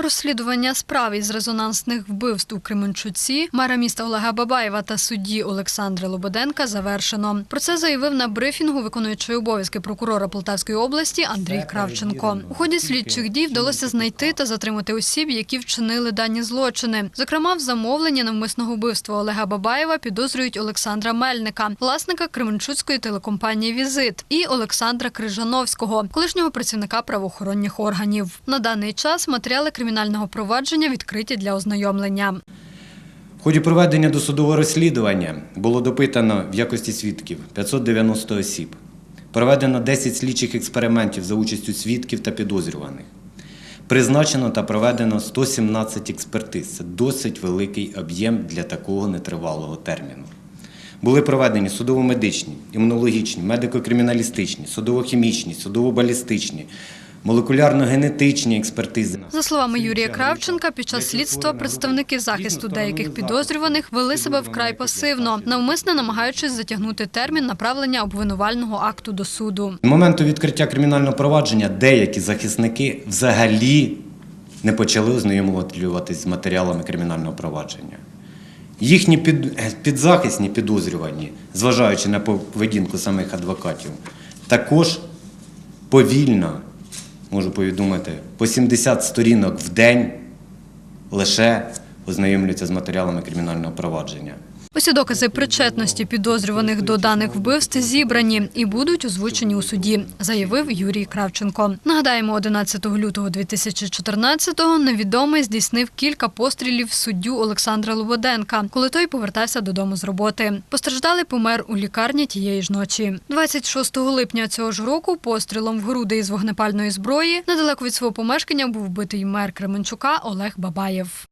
Розслідування справ із резонансних вбивств у Кременчуці мера міста Олега Бабаєва та судді Олександра Лободенка завершено. Про це заявив на брифінгу виконуючий обов'язки прокурора Полтавської області Андрій Кравченко. У ході слідчих дій вдалося знайти та затримати осіб, які вчинили дані злочини. Зокрема, в замовленні навмисного вбивства Олега Бабаєва підозрюють Олександра Мельника, власника Кременчуцької телекомпанії Візит, і Олександра Крижановського, колишнього працівника правоохоронних органів. На даний час матеріали кримінального провадження відкриті для ознайомлення. В ході проведення досудового розслідування було допитано в якості свідків 590 осіб. Проведено 10 слідчих експериментів за участю свідків та підозрюваних. Призначено та проведено 117 експертиз. Це досить великий об'єм для такого нетривалого терміну. Були проведені судово-медичні, імунологічні, медико-криміналістичні, судово-хімічні, судово-балістичні, молекулярно-генетичні експертизи. За словами Юрія Кравченка, під час слідства представники захисту деяких підозрюваних вели себе вкрай пасивно, навмисно намагаючись затягнути термін направлення обвинувального акту до суду. З моменту відкриття кримінального провадження деякі захисники взагалі не почали ознайомлюватись з матеріалами кримінального провадження. Їхні під, підзахисні підозрювані, зважаючи на поведінку самих адвокатів, також повільно, можу повідомити, по 70 сторінок в день лише ознайомлюються з матеріалами кримінального провадження. Усі докази причетності підозрюваних до даних вбивств зібрані і будуть озвучені у суді, заявив Юрій Кравченко. Нагадаємо, 11 лютого 2014-го невідомий здійснив кілька пострілів суддю Олександра Лободенка, коли той повертався додому з роботи. Постраждалий помер у лікарні тієї ж ночі. 26 липня цього ж року пострілом в груди із вогнепальної зброї недалеко від свого помешкання був вбитий мер Кременчука Олег Бабаєв.